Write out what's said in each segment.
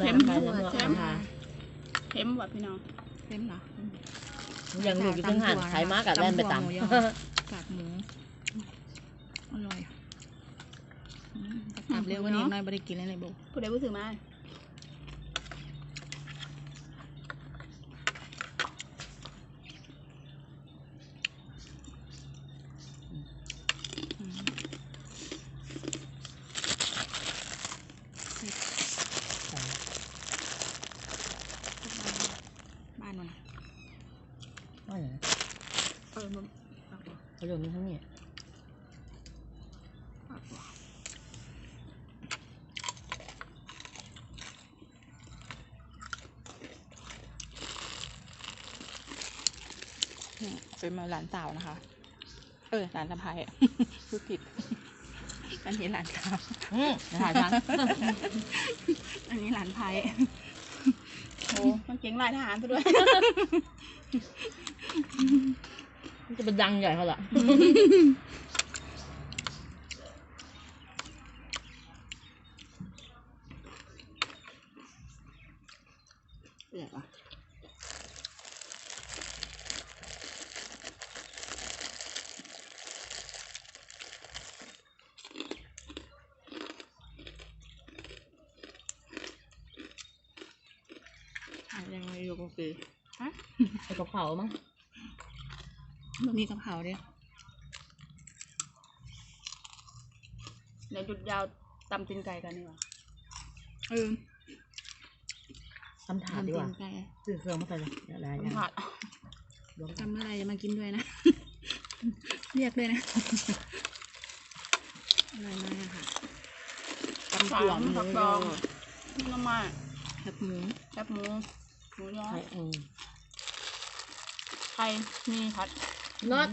เค็มไปแล้วเนาะเค็มค่ะเค็มว่ะพี่น้องเค็มเหรอยังอยู่ที่หันไขมากับแล่นไปตามตำถั่วหมูยอกากหมูอร่อยอืมจะกลับเร็ววันนี้หน่อยบริกินเลยในโบผู้ใดผู้ถือมา อืมบ้านมันนะ ว่าอย่างนั้น เออมันเขาโยนนี่ทั้งนี้นี่เป็นมาหลานสาวนะคะ เออหลานสะพ้ายพูดผิด อันนี้หลานสาวอืมถ่ายทันอันนี้หลานไพายโอ้มันเก่งลายทหารซะด้วย มันจะเป็นดังใหญ่เขาละเดือดว่ะอะยังไงอยู่กับคือไอ้กระเพรามั้ง มันมีกะเพราด้วยเดี๋ยวหยุดยาวตำตีนไก่กันดีกว่าเออทำถาดดีกว่าทำตีนไก่ซื้อเครื่องมาใส่เลยอะไรอย่างตำผัดรวมกันทำอะไรจะมากินด้วยนะ เรียกด้วยนะ อร่อยมากอะค่ะตำสาถั่วมหมูผักยดอองนี่น้ำมันแคบหมูแคบหมูหมูยอใช่อืมไข่มีผัด น็อต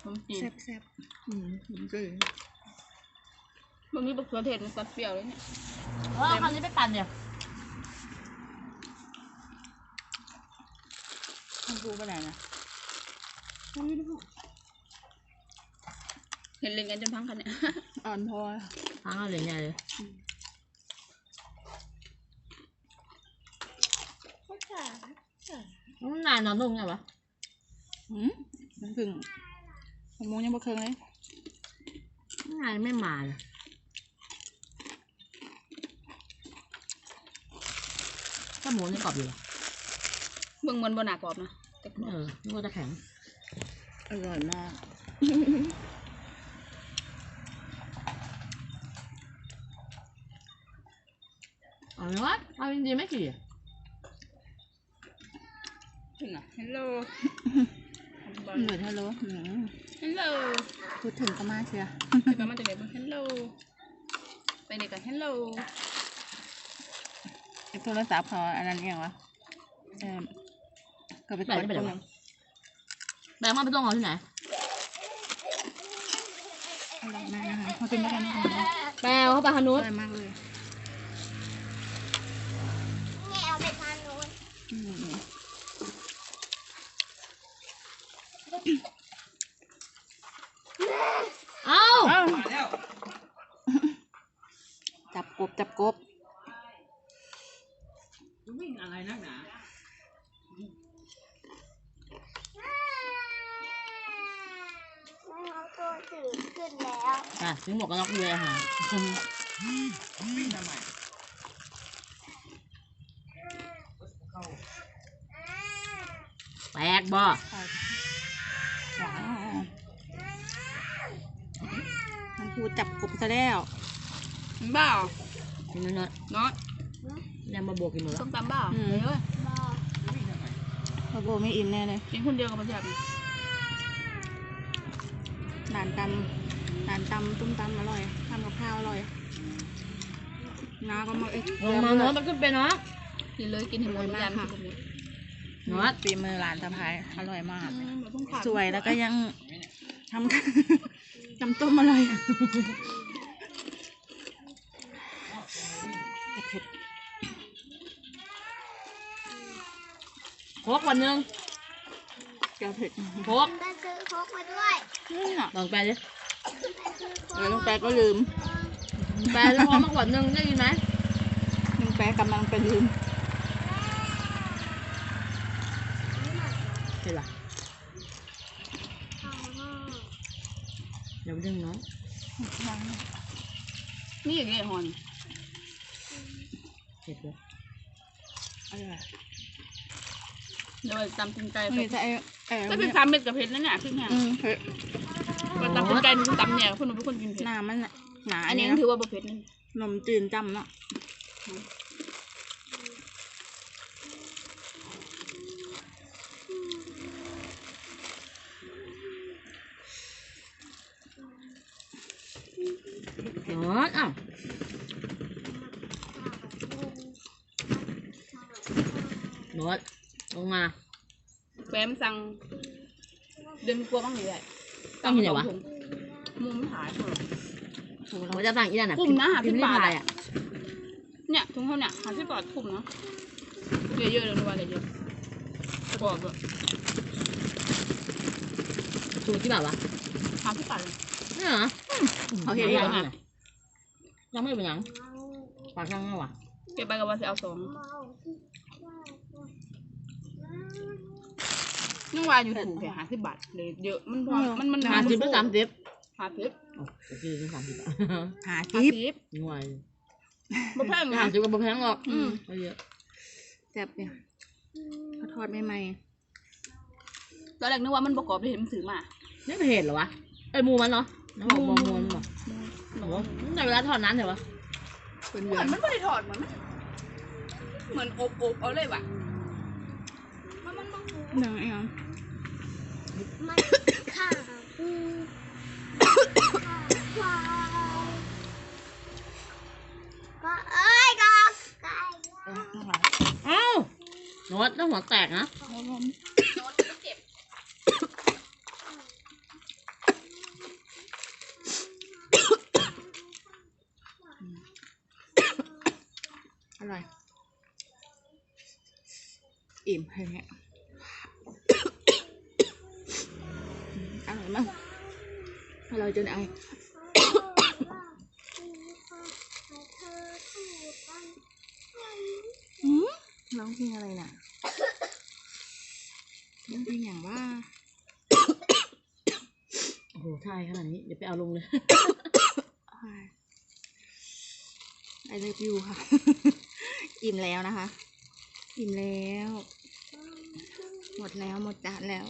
ขนมจีนแซ่บแซ่บๆอืมหมูกึ่งมันมีมะเขือเทศมันตัดเปรี้ยวเลยเนี่ยเอาคำนี้ไปปั่นเนี่ยท่านพูไปไหนนะเห็นเล่นกันจนพังคันเนี่ยอ่อนพอทั้งอะไรเนี่ยเลยมัน นานนอนนุ่งไงวะอืมมันกึ่งหมูยังบ่เคืองเลยนานไม่มาเลยก็หมูนี่กรอบอยู่เหรอเบิ่งมันบนหนากรอบนะแต่กรอบเออนึกว่าจะแข็งอร่อยมากเอาเลยวะเอาจริงๆไม่กี่ ถึงอะ hello เหมือนฮัลโหลอืม hello พูดถึงก็มาเชียไปมาจากไหนบ้าง hello ไปไหนกัน hello ไอ้โทรศัพท์เขาอันนั้นเองวะเออก็ไปกดคนหนึ่งแบงค์มาไปต้องเอาที่ไหนอร่อยมากนะคะมากินด้วยกันนะคะแปลเข้าไปฮาอนุษร่อยมากเลย แม่เอาไปทานนู้น อืม เอ้าเอ้าจับกบจับกบแม่เอาตัวถือขึ้นแล้วอะซื้อหมวกกันน็อกเลยอาหารแปลกบ่ ว้าวมันพูดจับกบซะแล้วบ้ากินเนื้อเนาะๆยังมาบวกกินหมดแล้ว ส้มตำบ้าอืม เฮ้ยบอกพอโบไม่อิ่มแน่เลยกินคนเดียวกับมันแซ่บด่านตำด่านตำตุ้มตำอร่อยทำกับข้าวอร่อยน้าก็มาเอ็กลงมาเนาะมันขึ้นไปเนาะกินเลยกินให้หมดยำค่ะกินหมดเนาะฝีมือหลานสะพายอร่อยมาก อืมแบบต้องขาดสวยแล้วก็ยังทำ จำต้มอร่อยเผ็ดโคกวันหนึงแกวเผ็ดโคกไปซื้อโค้กมาด้วยนี่น่ะลองไปดิไปซื้อโค้กเออลงไปก็ลืมเแปลแล้วพอมาขวดหนึงได้ยินไหมลุงแปะกำลังไปลืมเห็นปะเดี๋ยวดึงน้องนี่อย่างเงี้ยฮอนเห็ดเลยอร่อยเดี๋ยวตำตีนไก่นี่จะไอ้ไอ้ก็เป็นสามเม็ดกับเผ็ดนั่นแหละพี่เนี่ยอืมเผ็ดว่าตำตีนไก่นี่คือตำเนี่ยคนหนูเป็นคนกินเผ็ดน้ำมันน่ะหนาอัอันนนี้นี้ถือว่าบ่เผ็ดนี่นมจืนจำเนาะ น้องอ้าวนวดลงมาแปมสั่งเดินกลัวบ้างเลยต้องกินไหนวะมุมหายเถอะโหเราเราจะสั่งอีนั่นน่ะคุ้มนะพิมพ์50ริบาทพายอะอะเนี่ยถุงเขาเนี่ยหาที่ปลอดคุ้มเนาะเยอะๆเลยนึกว่าอะไรเยอะกรอบแบบถูกที่แบบวะหาที่ปลาเลย นี่เหรอเขาเห็นยัยังงยังไม่เป็นหยังปากช่างไงวะเก็บไปกับว่าจะเอาสองนึกว่าอยู่ถูกแค่หาที่บาทเลยเยอะมันพอมันมันห้าสิบหรือสามสิบหาสิบโอ้โอเคเป็นสามสิบอะหาหาทิปสิบงวยบ่แพงห้านะสิบก็บ่แพงหรอกอืมไม่เยอะแซ่บเนี่ยเขาทอดใหม่ตอนแรกนึกว่ามันประกอบได้เห็นมันซื้อมา นี่เป็นเหตุเหรอวะไอ้ยหมูมันเนาะ น้องบอกหมูบอมูมันบอกหนูในเวลาทอดนั้นเหรอวะเป็นเหเดืมืออนนมันไม่ได้ถอดเหมือนมันเหมือนอบอบเอาเลยว่ะเนื้อเองมันข้าวอืมข้าวก็เอ้ยก็ไก่เอ้าโนดต้องหัวแตกนะอร่ อย อิ่มแห้งอร่อยมากอร่อยจนไอหืมร้องเพลงอะไรน่ะร้องเพลงอย่างว่า โอ้โหท่ายขนาดนี้ เดี๋ยวไปเอาลงเลยไอเลิฟยูค่ะ อิ่มแล้วนะคะ อิ่มแล้ว หมดแล้วหมดจานแล้ว